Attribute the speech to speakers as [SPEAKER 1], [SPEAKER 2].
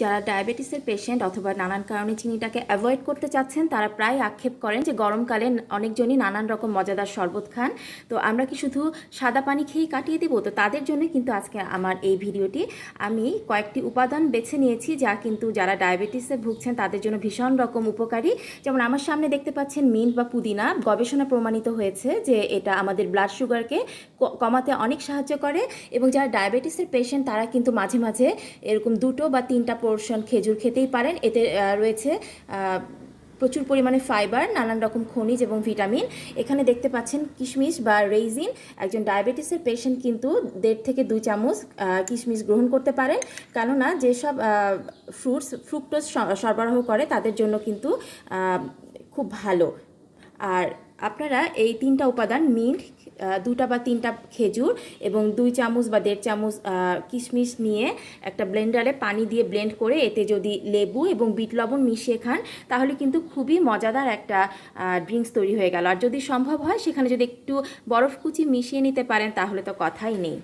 [SPEAKER 1] যারা ডায়াবেটিসের পেশেন্ট অথবা নানান কারণে চিনিটাকে অ্যাভয়েড করতে চাচ্ছেন, তারা প্রায় আক্ষেপ করেন যে গরমকালে অনেকজনই নানান রকম মজাদার শরবত খান। তো আমরা কি শুধু সাদা পানি খেয়েই কাটিয়ে দেবো? তো তাদের জন্য কিন্তু আজকে আমার এই ভিডিওটি। আমি কয়েকটি উপাদান বেছে নিয়েছি যা কিন্তু যারা ডায়াবেটিসে ভুগছেন, তাদের জন্য ভীষণ রকম উপকারী। যেমন আমার সামনে দেখতে পাচ্ছেন মিন্ট বা পুদিনা। গবেষণা প্রমাণিত হয়েছে যে এটা আমাদের ব্লাড সুগারকে কমাতে অনেক সাহায্য করে এবং যারা ডায়াবেটিসের পেশেন্ট, তারা কিন্তু মাঝে মাঝে এরকম দুটো বা তিনটা পোর্শন খেজুর খেতেই পারেন। এতে রয়েছে প্রচুর পরিমাণে ফাইবার নানান রকম খনিজ এবং ভিটামিন এখানে দেখতে পাচ্ছেন কিশমিশ বা রেইজিন একজন ডায়াবেটিসের পেশেন্ট কিন্তু দেড় থেকে দুই চামচ কিশমিশ গ্রহণ করতে পারেন। কেননা যেসব ফ্রুটস ফ্রুক্টোজ সরবরাহ করে তাদের জন্য কিন্তু খুব ভালো। আর আপনারা এই তিনটা উপাদান, মিন্ট দুটা বা তিনটা খেজুর এবং দুই চামচ বা দেড় চামচ কিশমিশ নিয়ে একটা ব্লেন্ডারে পানি দিয়ে ব্লেন্ড করে এতে যদি লেবু এবং বিট লবণ মিশিয়ে খান, তাহলে কিন্তু খুবই মজাদার একটা ড্রিঙ্কস তৈরি হয়ে গেল। আর যদি সম্ভব হয়, সেখানে যদি একটু বরফ কুচি মিশিয়ে নিতে পারেন, তাহলে তো কথাই নেই।